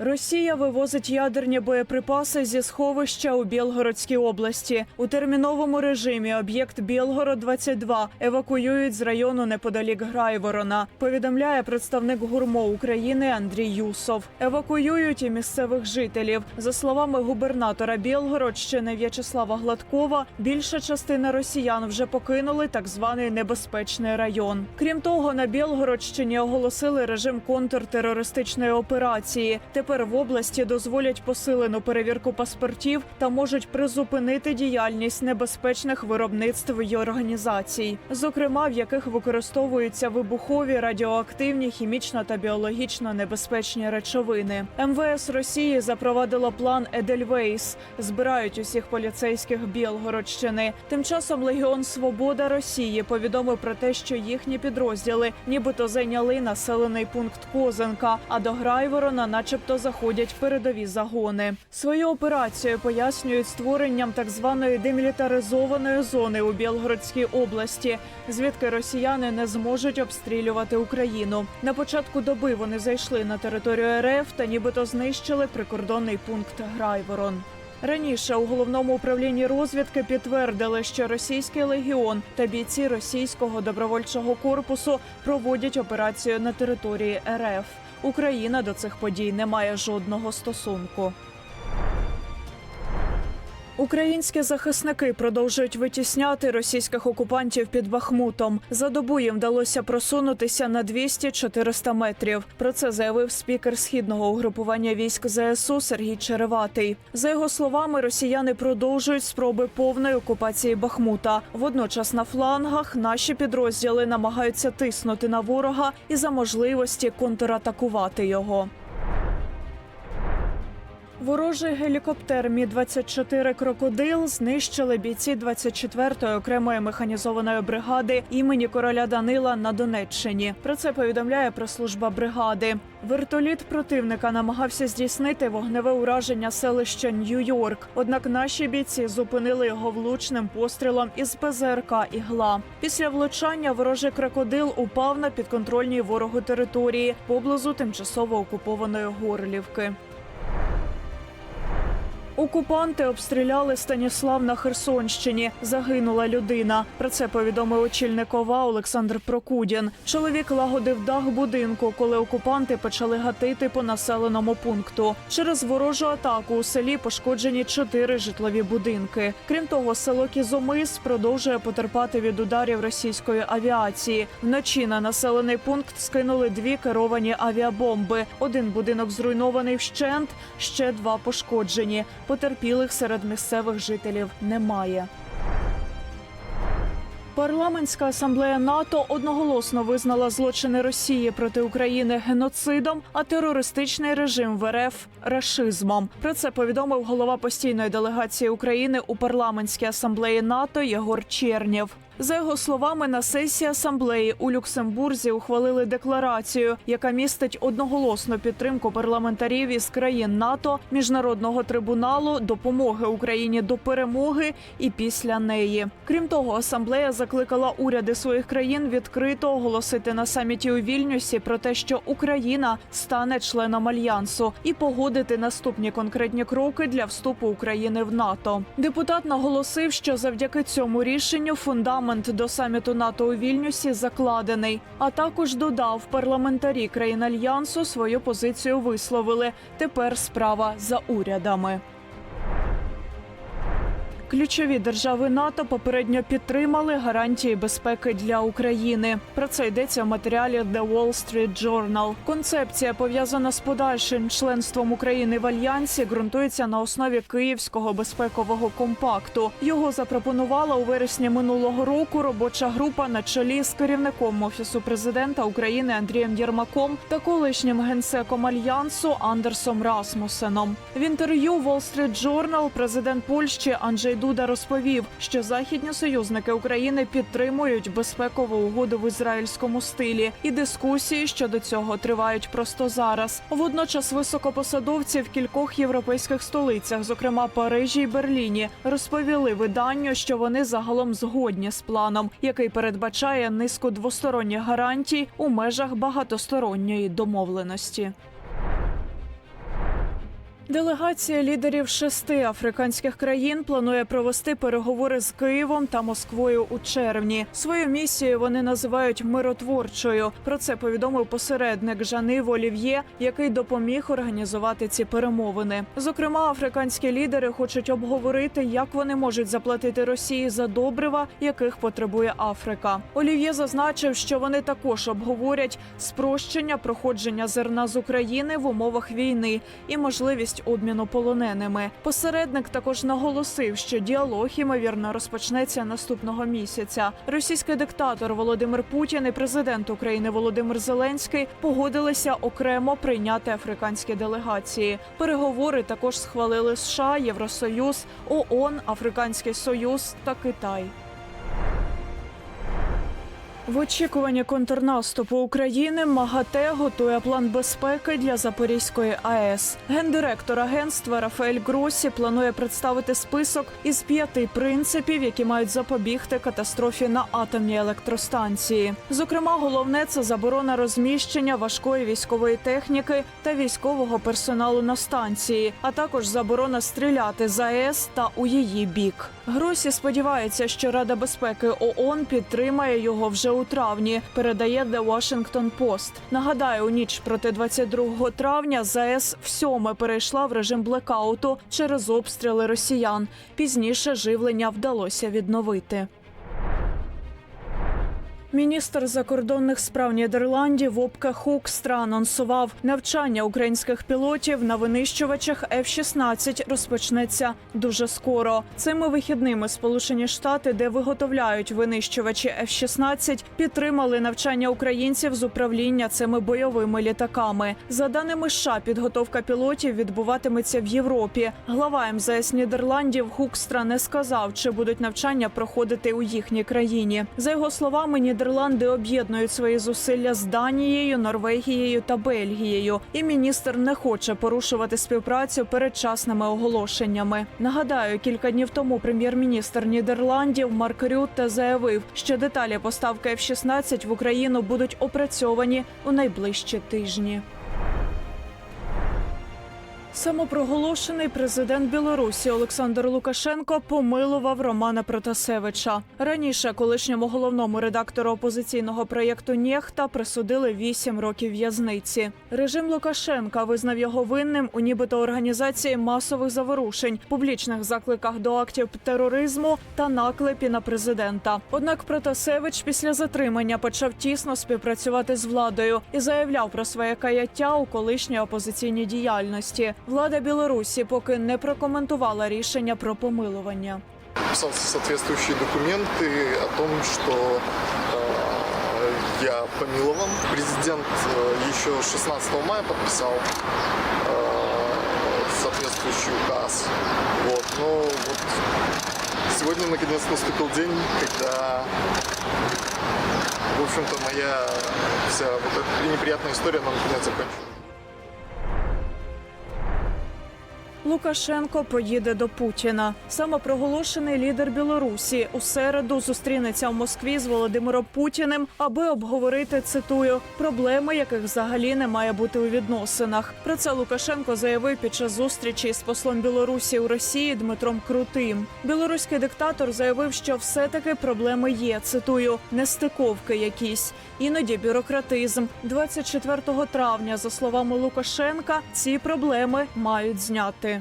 Росія вивозить ядерні боєприпаси зі сховища у Білгородській області. У терміновому режимі об'єкт Білгород 22 евакуюють з району неподалік Грайворона. Повідомляє представник гурмо України Андрій Юсов. Евакуюють і місцевих жителів. За словами губернатора Білгородщини В'ячеслава Гладкова, більша частина росіян вже покинули так званий небезпечний район. Крім того, на Білгородщині оголосили режим контртерористичної операції. Тепер в області дозволять посилену перевірку паспортів та можуть призупинити діяльність небезпечних виробництв і організацій, зокрема в яких використовуються вибухові, радіоактивні, хімічно та біологічно небезпечні речовини. МВС Росії запровадило план Едельвейс. Збирають усіх поліцейських Білгородщини. Тим часом Легіон Свобода Росії повідомив про те, що їхні підрозділи нібито зайняли населений пункт Козенка, а до Грайворона, начебто, заходять передові загони. Свою операцію пояснюють створенням так званої демілітаризованої зони у Білгородській області, звідки росіяни не зможуть обстрілювати Україну. На початку доби вони зайшли на територію РФ та нібито знищили прикордонний пункт Грайворон. Раніше у головному управлінні розвідки підтвердили, що російський легіон та бійці російського добровольчого корпусу проводять операцію на території РФ. Україна до цих подій не має жодного стосунку. Українські захисники продовжують витісняти російських окупантів під Бахмутом. За добу їм вдалося просунутися на 200-400 метрів. Про це заявив спікер східного угрупування військ ЗСУ Сергій Череватий. За його словами, росіяни продовжують спроби повної окупації Бахмута. Водночас на флангах наші підрозділи намагаються тиснути на ворога і за можливості контратакувати його. Ворожий гелікоптер Мі 24 крокодил знищили бійці 24-ї окремої механізованої бригади імені короля Данила на Донеччині. Про це повідомляє прес-служба бригади. Вертоліт противника намагався здійснити вогневе ураження селища Нью-Йорк. Однак наші бійці зупинили його влучним пострілом із ПЗРК «Ігла». Після влучання ворожий крокодил упав на підконтрольній ворогу території поблизу тимчасово окупованої Горлівки. Окупанти обстріляли Станіслав на Херсонщині. Загинула людина. Про це повідомив очільник ОВА Олександр Прокудін. Чоловік лагодив дах будинку, коли окупанти почали гатити по населеному пункту. Через ворожу атаку у селі пошкоджені чотири житлові будинки. Крім того, село Кізомис продовжує потерпати від ударів російської авіації. Вночі на населений пункт скинули дві керовані авіабомби. Один будинок зруйнований вщент, ще два пошкоджені. Потерпілих серед місцевих жителів немає. Парламентська асамблея НАТО одноголосно визнала злочини Росії проти України геноцидом, а терористичний режим в РФ рашизмом. Про це повідомив голова постійної делегації України у парламентській асамблеї НАТО Єгор Чернєв. За його словами, на сесії асамблеї у Люксембурзі ухвалили декларацію, яка містить одноголосну підтримку парламентарів із країн НАТО, міжнародного трибуналу, допомоги Україні до перемоги і після неї. Крім того, асамблея закликала уряди своїх країн відкрито оголосити на саміті у Вільнюсі про те, що Україна стане членом альянсу, і погодити наступні конкретні кроки для вступу України в НАТО. Депутат наголосив, що завдяки цьому рішенню фундамент до саміту НАТО у Вільнюсі закладений. А також додав, парламентарі країн альянсу свою позицію висловили. Тепер справа за урядами. Ключові держави НАТО попередньо підтримали гарантії безпеки для України. Про це йдеться в матеріалі The Wall Street Journal. Концепція пов'язана з подальшим членством України в альянсі, ґрунтується на основі Київського безпекового компакту. Його запропонувала у вересні минулого року робоча група на чолі з керівником офісу президента України Андрієм Єрмаком та колишнім генсеком альянсу Андерсом Расмусеном. В інтерв'ю Wall Street Journal президент Польщі Анджей Дуда розповів, що західні союзники України підтримують безпекову угоду в ізраїльському стилі, і дискусії щодо цього тривають просто зараз. Водночас високопосадовці в кількох європейських столицях, зокрема Парижі й Берліні, розповіли виданню, що вони загалом згодні з планом, який передбачає низку двосторонніх гарантій у межах багатосторонньої домовленості. Делегація лідерів шести африканських країн планує провести переговори з Києвом та Москвою у червні. Свою місію вони називають миротворчою. Про це повідомив посередник Жанив Олів'є, який допоміг організувати ці перемовини. Зокрема, африканські лідери хочуть обговорити, як вони можуть заплатити Росії за добрива, яких потребує Африка. Олів'є зазначив, що вони також обговорять спрощення проходження зерна з України в умовах війни і можливість обміну полоненими. Посередник також наголосив, що діалог ймовірно розпочнеться наступного місяця. Російський диктатор Володимир Путін і президент України Володимир Зеленський погодилися окремо прийняти африканські делегації. Переговори також схвалили США, Євросоюз, ООН, Африканський Союз та Китай. В очікуванні контрнаступу України МАГАТЕ готує план безпеки для Запорізької АЕС. Гендиректор агентства Рафаель Гросі планує представити список із п'яти принципів, які мають запобігти катастрофі на атомній електростанції. Зокрема, головне це заборона розміщення важкої військової техніки та військового персоналу на станції, а також заборона стріляти з АЕС та у її бік. Гросі сподівається, що Рада безпеки ООН підтримає його вже у травні. Передає The Washington Post. Нагадаю, у ніч проти 22 травня ЗАЕС всьоме перейшла в режим блекауту через обстріли росіян. Пізніше живлення вдалося відновити. Міністр закордонних справ Нідерландів Вопке Хукстра анонсував навчання українських пілотів на винищувачах F-16 розпочнеться дуже скоро. Цими вихідними Сполучені Штати, де виготовляють винищувачі F-16, підтримали навчання українців з управління цими бойовими літаками. За даними США, підготовка пілотів відбуватиметься в Європі. Глава МЗС Нідерландів Хукстра не сказав, чи будуть навчання проходити у їхній країні. За його словами, Нідерланди об'єднують свої зусилля з Данією, Норвегією та Бельгією, і міністр не хоче порушувати співпрацю передчасними оголошеннями. Нагадаю, кілька днів тому прем'єр-міністр Нідерландів Марк Рютте заявив, що деталі поставки F-16 в Україну будуть опрацьовані у найближчі тижні. Самопроголошений президент Білорусі Олександр Лукашенко помилував Романа Протасевича. Раніше колишньому головному редактору опозиційного проєкту Нєхта присудили 8 років в'язниці. Режим Лукашенка визнав його винним у нібито організації масових заворушень, публічних закликах до актів тероризму та наклепі на президента. Однак Протасевич після затримання почав тісно співпрацювати з владою і заявляв про своє каяття у колишній опозиційній діяльності. Влада Білорусі поки не прокоментувала рішення про помилування. Писал соответствующие документы о том, что э, я помилован. Президент э, еще 16 мая подписал э, соответствующий указ. Вот. Но вот сегодня наконец наступил день, когда, в общем-то, моя вся вот эта неприятная история, она наконец закончилась. Лукашенко поїде до Путіна. Самопроголошений лідер Білорусі у середу зустрінеться в Москві з Володимиром Путіним, аби обговорити цитую проблеми, яких взагалі не має бути у відносинах. Про це Лукашенко заявив під час зустрічі з послом Білорусі у Росії Дмитром Крутим. Білоруський диктатор заявив, що все-таки проблеми є. Цитую нестиковки якісь, іноді бюрократизм. 24 травня, за словами Лукашенка, ці проблеми мають зняти.